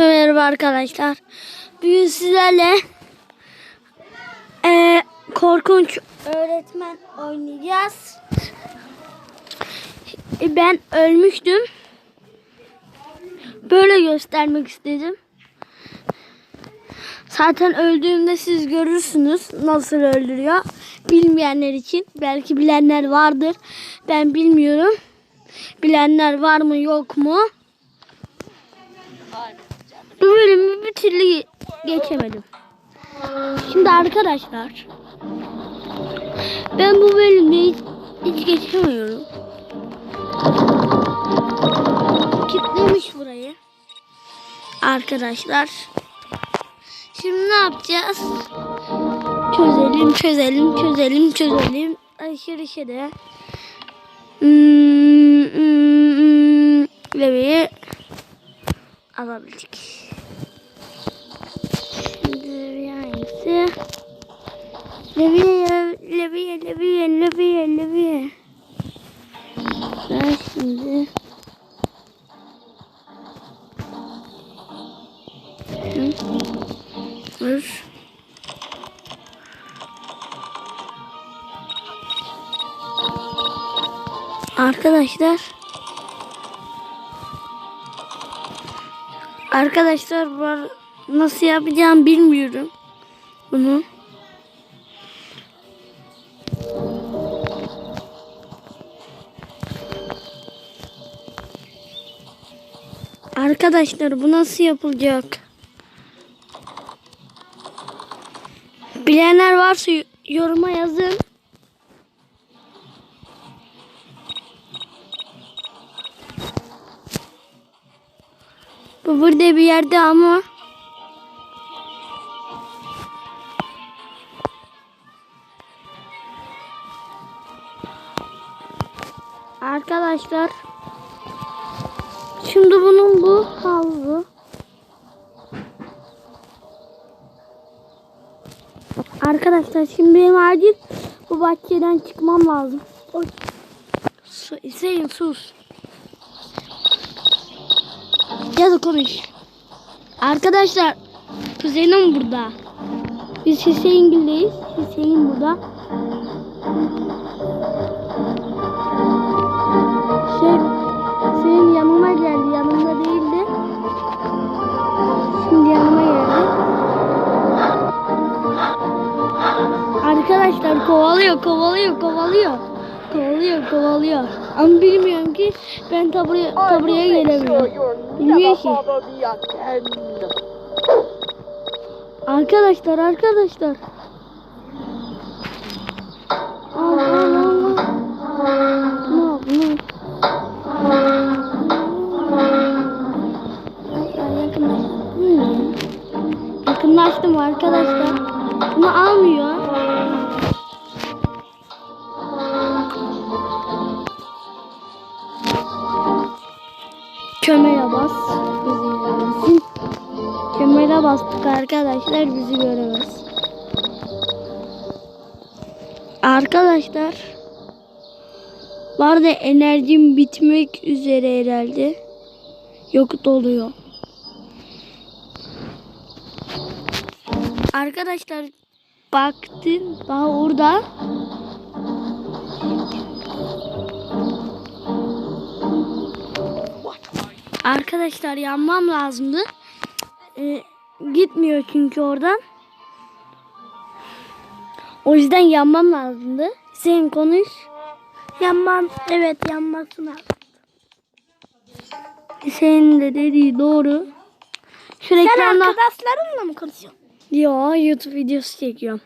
Merhaba arkadaşlar. Bugün sizlerle eee, korkunç öğretmen oynayacağız. E, Ben ölmüştüm. Böyle göstermek istedim. Zaten öldüğümde siz görürsünüz nasıl öldürüyor. Bilmeyenler için belki bilenler vardır. Ben bilmiyorum. Bilenler var mı yok mu? Bu bölümü bir türlü geçemedim. Şimdi arkadaşlar ben bu bölümde hiç, hiç geçemiyorum. Kitlemiş burayı. Arkadaşlar. Şimdi ne yapacağız? Çözelim, çözelim, çözelim, çözelim. Aşırı şede. Hmm, hmm, hmm. Levi'yi alabildik. Şimdi Levi hangisi? Levi'ye, Levi'ye, Levi'ye, Levi'ye, Levi'ye. Ben şimdi... Dur. Arkadaşlar Arkadaşlar var nasıl yapacağım bilmiyorum bunu. Arkadaşlar bu nasıl yapılacak? Bilenler varsa yoruma yazın. Bu burada bir yerde ama Arkadaşlar Şimdi bunun bu havuzu Arkadaşlar şimdi benim acil bu bahçeden çıkmam lazım. Oy. Su, Hüseyin sus. Ya da konuş. Arkadaşlar kuzenim burada. Biz Hüseyingil'deyiz. Hüseyin burada. Arkadaşlar kovalıyor, kovalıyor, kovalıyor. Kovalıyor, kovalıyor. Ama bilmiyorum ki ben taburaya, taburaya gelemiyorum. Bilmiyor ki. Arkadaşlar, arkadaşlar. Al, al, al, al. Ne yap, ne yap? Ay, ay, yakınlaştım. Hmm. Yakınlaştım arkadaşlar. Bunu almıyor. Kömere bas. Bizi görmesin. Kömere bastık arkadaşlar bizi göremez. Arkadaşlar. Var da enerjim bitmek üzere herhalde. Yok doluyor. Arkadaşlar baktım daha orada. Arkadaşlar yanmam lazımdı. Ee, gitmiyor çünkü oradan. O yüzden yanmam lazımdı. Sen konuş. Yanmam. Evet yanmasın lazım. Senin de dediği doğru. Şu Sen ekranda... arkadaşlarınla mı konuşuyorsun? Yo YouTube videosu çekiyorum.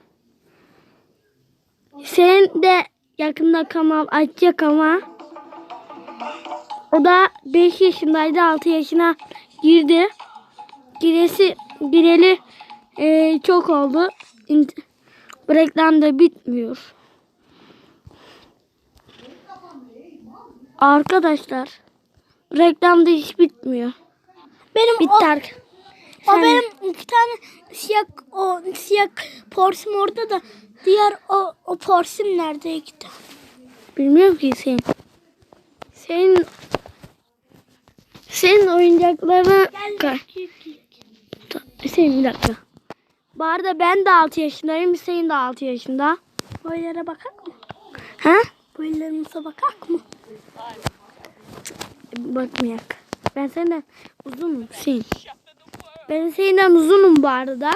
Sen de yakında kanal açacak ama o da 5 yaşındaydı 6 yaşına girdi. Giresi gireli e, çok oldu. Bu reklam da bitmiyor. Arkadaşlar reklam da hiç bitmiyor. Benim Bitti o, o Sen- benim iki tane siyah o siyah porsim orada da diğer o o porsim nerede gitti? Bilmiyorum ki sen. Senin senin oyuncaklarına. Hüseyin bir dakika. Bu arada ben de 6 yaşındayım. Hüseyin de 6 yaşında. Boylara bakak mı? Ha? Boylarımıza bakak mı? Bakmayak. Ben senden uzunum Hüseyin. Ben senden uzunum bu arada.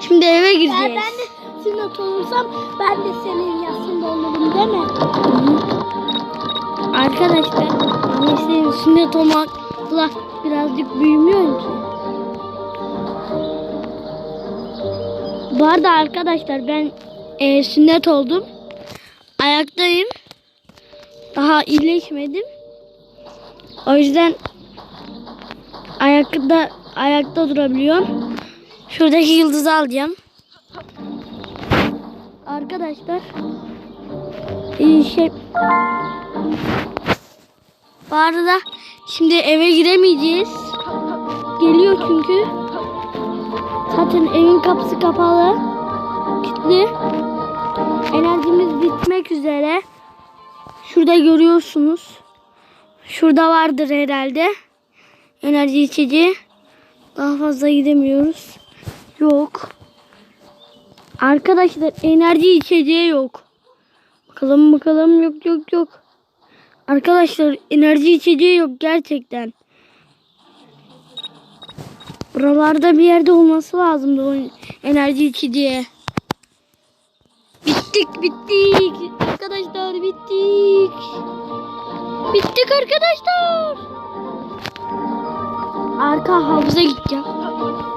Şimdi eve Ben, gireceğiz. ben de sünnet olursam ben de senin yaşında olurum değil mi? Arkadaşlar Hüseyin sünnet olmakla birazcık büyümüyorum ki. Bu arada arkadaşlar ben e, sünnet oldum. Ayaktayım. Daha iyileşmedim. O yüzden ayakta ayakta durabiliyorum. Şuradaki yıldızı alacağım. Arkadaşlar şey bu arada şimdi eve giremeyeceğiz. Geliyor çünkü. Zaten evin kapısı kapalı. Kilitli. Enerjimiz bitmek üzere. Şurada görüyorsunuz. Şurada vardır herhalde. Enerji içeceği. Daha fazla gidemiyoruz. Yok. Arkadaşlar enerji içeceği yok. Bakalım bakalım yok yok yok. Arkadaşlar enerji içeceği yok gerçekten. Buralarda bir yerde olması lazımdı o enerji içeceği. Bittik bittik. Arkadaşlar bittik. Bittik arkadaşlar. Arka havuza gideceğim.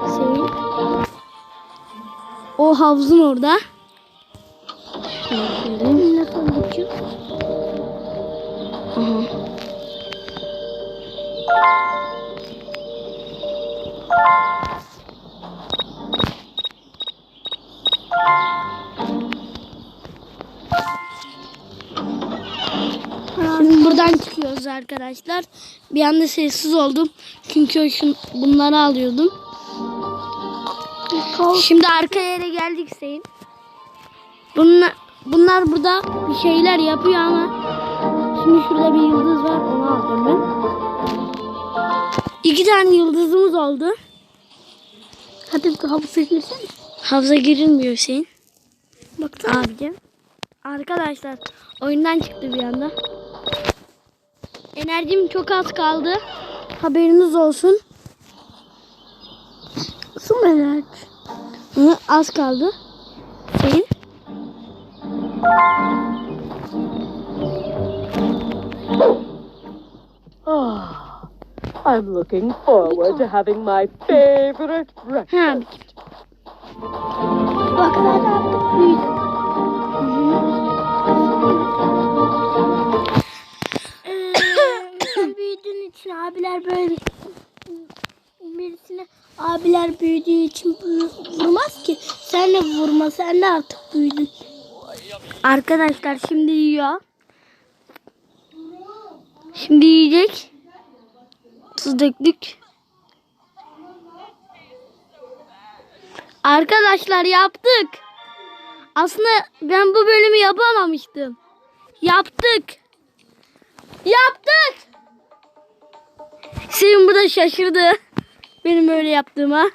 Senin. O havuzun orada. Şöyle geçiyor? Aha. Şimdi buradan çıkıyoruz arkadaşlar. Bir anda sessiz oldum. Çünkü şun, bunları alıyordum. Şimdi arka yere geldik Hüseyin. Bunlar, bunlar burada bir şeyler yapıyor ama şimdi şurada bir yıldız var. Onu aldım ben. İki tane yıldızımız oldu. Hadi havuza girsene. Havuza girilmiyor Hüseyin. Baksana. Abicim. Arkadaşlar oyundan çıktı bir anda. Enerjim çok az kaldı. Haberiniz olsun. Su merak. Hı, az kaldı. Senin? Ah, I'm looking forward to having my favorite breakfast. Bak. Ee, büyüdüğün için abiler böyle birisine abiler büyüdüğü için vur- vurmaz ki. Sen de vurma sen de artık büyüdün. Arkadaşlar şimdi yiyor. Şimdi yiyecek. Tuz döktük. Arkadaşlar yaptık. Aslında ben bu bölümü yapamamıştım. Yaptık. Yaptık. Hüseyin burada şaşırdı. Benim öyle yaptığıma.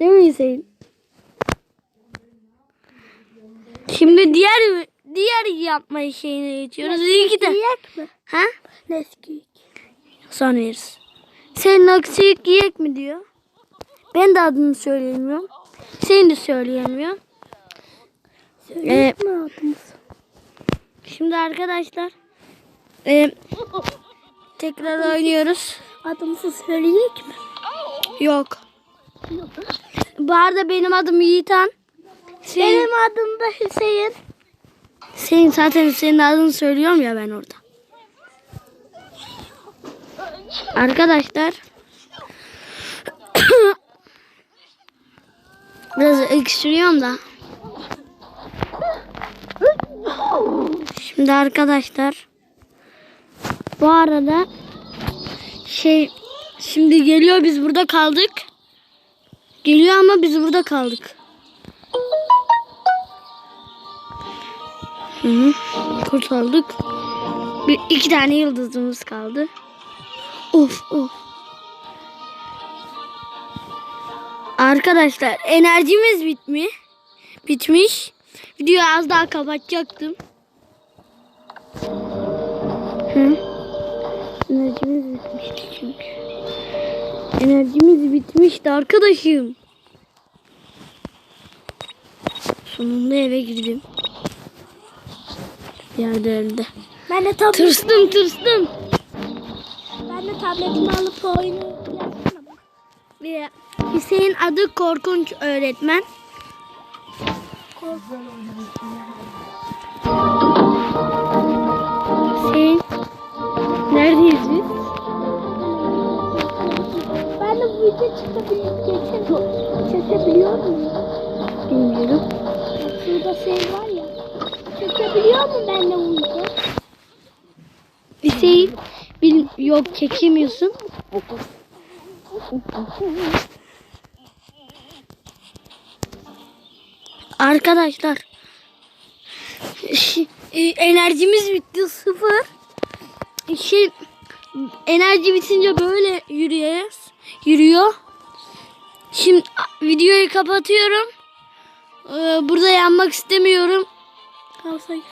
Değil mi Hüseyin? Şimdi diğer diğer yapma şeyine geçiyoruz. İki de. Yiyek mi? Ha? Neskiyik. Sonra yeriz. Senin aksiyik yiyek mi diyor. Ben de adını söyleyemiyorum. Seni de söyleyemiyorum. Söyleyek mi adımız? Şimdi arkadaşlar e, tekrar oynuyoruz. Adımızı söyleyek mi? Yok. Bu arada benim adım Yiğitan. Senin, Benim adım da Hüseyin. senin zaten senin adını söylüyorum ya ben orada. Arkadaşlar biraz öksürüyorum da. Şimdi arkadaşlar bu arada şey şimdi geliyor biz burada kaldık. Geliyor ama biz burada kaldık. Hı -hı. Kurtulduk. Bir, iki tane yıldızımız kaldı. Of of. Arkadaşlar enerjimiz bitmi. Bitmiş. Videoyu az daha kapatacaktım. Hı? Enerjimiz bitmişti çünkü. Enerjimiz bitmişti arkadaşım. Sonunda eve girdim. Yerde elde. Ben de tablet, Tırstım tırstım. ben de tabletimi alıp oyunu. Ve Hüseyin adı korkunç öğretmen. Hüseyin. Neredeyiz biz? Ben de bu video çıkabiliyor, çekebiliyor muyum? Bilmiyorum. Şurada şey var ya. Çekebiliyor mu ben de bu video? Hüseyin. Bil yok çekemiyorsun. Arkadaşlar. e, enerjimiz bitti sıfır. Şey, enerji bitince böyle yürüyoruz. Yürüyor. Şimdi videoyu kapatıyorum. Ee, burada yanmak istemiyorum. I was like,